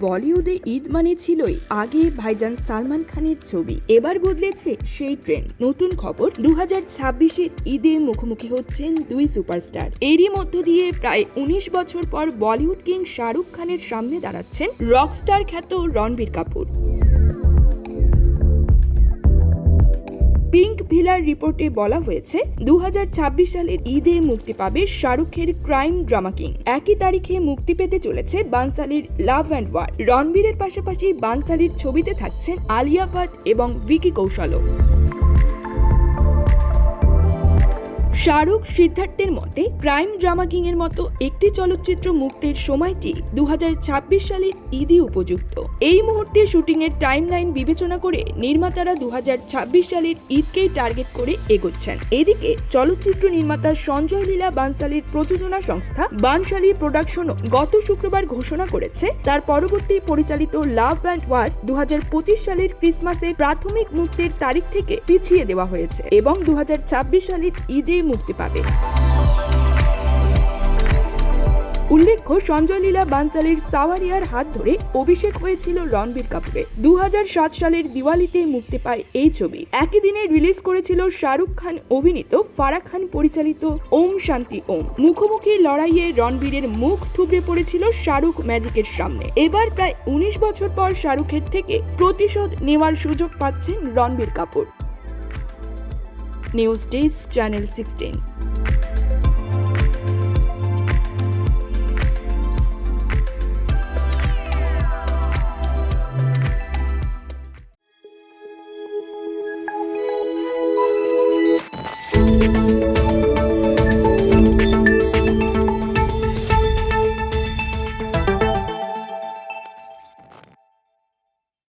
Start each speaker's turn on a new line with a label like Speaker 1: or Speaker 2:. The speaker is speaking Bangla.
Speaker 1: বলিউডে ঈদ মানে ছিলই আগে ভাইজান সালমান খানের ছবি। এবার বদলেছে সেই ট্রেন নতুন খবর দু হাজার ছাব্বিশে ঈদে মুখোমুখি হচ্ছেন দুই সুপারস্টার এরই মধ্য দিয়ে প্রায় উনিশ বছর পর বলিউড কিং শাহরুখ খানের সামনে দাঁড়াচ্ছেন রকস্টার খ্যাত রণবীর কাপুর। পিঙ্ক ভিলার রিপোর্টে বলা হয়েছে দু হাজার ছাব্বিশ সালের ঈদে মুক্তি পাবে শাহরুখের ক্রাইম ড্রামা কিং। একই তারিখে মুক্তি পেতে চলেছে বানসালির লাভ অ্যান্ড ওয়ার। রণবীরের পাশাপাশি বানসালির ছবিতে থাকছেন আলিয়া ভাট এবং ভিকি কৌশলও। শাহরুখ সিদ্ধার্থের মতে ক্রাইম ড্রামা কিং এর মতো একটি চলচ্চিত্র মুক্তির সময়টি দুহাজার ছাব্বিশ সালের ঈদই উপযুক্ত। এই মুহূর্তে শুটিং এর টাইমলাইন বিবেচনা করে নির্মাতারা দুহাজার ছাব্বিশ সালের ঈদকেই টার্গেট করে এগোচ্ছেন। এদিকে চলচ্চিত্র নির্মাতা সঞ্জয় লীলা বানসালির প্রযোজনা সংস্থা বানশালী প্রোডাকশনও গত শুক্রবার ঘোষণা করেছে। তার পরবর্তী পরিচালিত লাভ অ্যান্ড ওয়ার দু হাজার পঁচিশ সালের ক্রিসমাসের প্রাথমিক মুক্তির তারিখ থেকে পিছিয়ে দেওয়া হয়েছে এবং দু হাজার ছাব্বিশ সালের ঈদে মুক্তি পাবে। উল্লেখ্য সঞ্জয় লীলা বানসালির সাওয়ারিয়ার হাত ধরে অভিষেক হয়েছিল রণবীর কাপুরে দু সালের দিওয়ালিতে মুক্তি পায় এই ছবি। একই দিনে রিলিজ করেছিল শাহরুখ খান অভিনীত ফারাক খান পরিচালিত ওম শান্তি ওম। মুখোমুখি লড়াইয়ে রণবীরের মুখ থুবড়ে পড়েছিল শাহরুখ ম্যাজিকের সামনে। এবার প্রায় উনিশ বছর পর শাহরুখের থেকে প্রতিশোধ নেওয়ার সুযোগ পাচ্ছেন Ranbir Kapoor. News Desk Channel 16.